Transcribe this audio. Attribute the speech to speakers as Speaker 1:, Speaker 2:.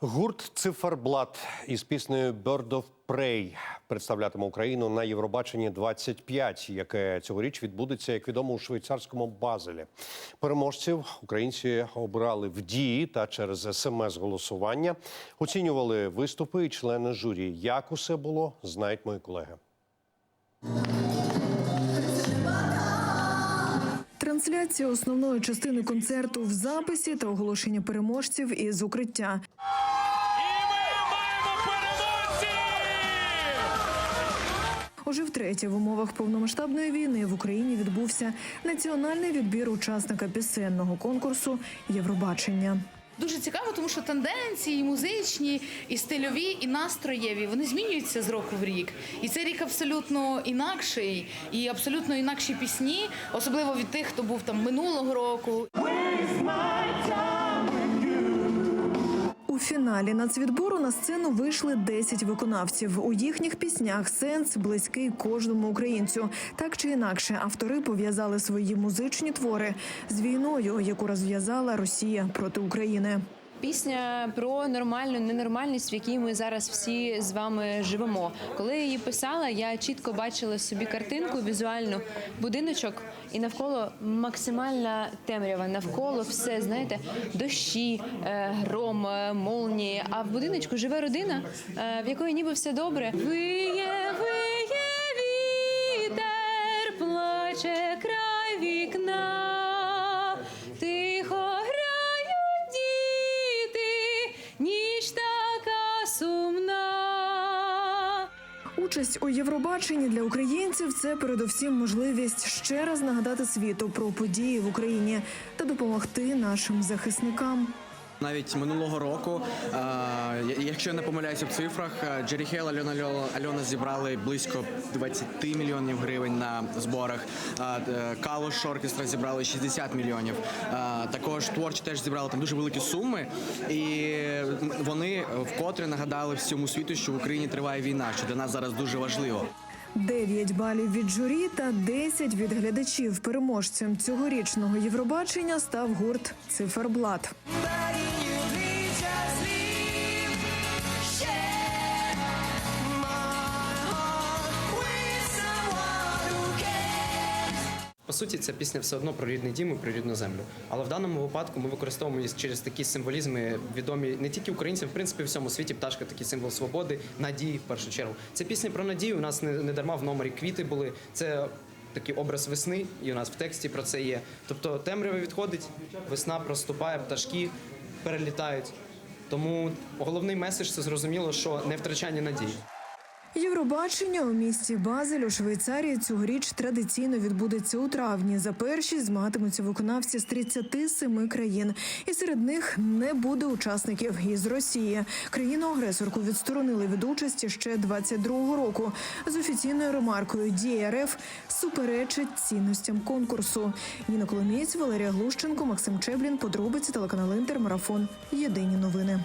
Speaker 1: Гурт Циферблат із піснею «Bird of Prey» представлятиме Україну на Євробаченні 25, яке цьогоріч відбудеться, як відомо, у швейцарському Базелі. Переможців українці обирали в дії та через смс-голосування. Оцінювали виступи і члени журі. Як усе було, знають мої колеги.
Speaker 2: Трансляція основної частини концерту в записі та оголошення переможців із укриття. Уже втретє в умовах повномасштабної війни в Україні відбувся національний відбір учасника пісенного конкурсу Євробачення.
Speaker 3: Дуже цікаво, тому що тенденції і музичні, і стильові, і настроєві вони змінюються з року в рік. І цей рік абсолютно інакший, і абсолютно інакші пісні, особливо від тих, хто був там минулого року.
Speaker 2: У фіналі нацвідбору на сцену вийшли 10 виконавців. У їхніх піснях сенс близький кожному українцю. Так чи інакше, автори пов'язали свої музичні твори з війною, яку розв'язала Росія проти України.
Speaker 4: Пісня про нормальну ненормальність, в якій ми зараз всі з вами живемо. Коли я її писала, я чітко бачила собі картинку візуальну, будиночок, і навколо максимальна темрява. Навколо все, знаєте, дощі, е, гром, е, молнії. А в будиночку живе родина, е, в якої ніби все добре. Виє, виє вітер, плаче край
Speaker 2: Участь у Євробаченні для українців це передовсім можливість ще раз нагадати світу про події в Україні та допомогти нашим захисникам.
Speaker 5: Навіть минулого року, е, якщо я не помиляюся в цифрах, е, Джері Хейл, Альона Альона зібрали близько 20 мільйонів гривень на зборах. Е, Калош Оркестра зібрали 60 мільйонів. Також творчі теж зібрали там дуже великі суми, і вони вкотре нагадали всьому світу, що в Україні триває війна, що для нас зараз дуже важливо.
Speaker 2: 9 балів від журі та 10 від глядачів. Переможцем цьогорічного Євробачення став гурт Циферблат.
Speaker 6: По суті, ця пісня все одно про рідний дім і про рідну землю. Але в даному випадку ми використовуємо через такі символізми, відомі не тільки українцям, в принципі, в всьому світі пташка такий символ свободи, надії в першу чергу. Це пісня про надію. У нас не, не дарма в номері квіти були. Це такий образ весни, і у нас в тексті про це є. Тобто темрява відходить, весна проступає, пташки перелітають. Тому головний меседж це зрозуміло, що не втрачання надії.
Speaker 2: Євробачення у місті Базель у Швейцарії цьогоріч традиційно відбудеться у травні. За першість змагатимуться виконавці з 37 країн, і серед них не буде учасників із Росії. Країну-агресорку відсторонили від участі ще 22-го року з офіційною ремаркою «Дія суперечить цінностям конкурсу. Ніна Коломієць, Валерія Глущенко, Максим Чеблін. Подробиці телеканал Інтер. Марафон. Єдині новини.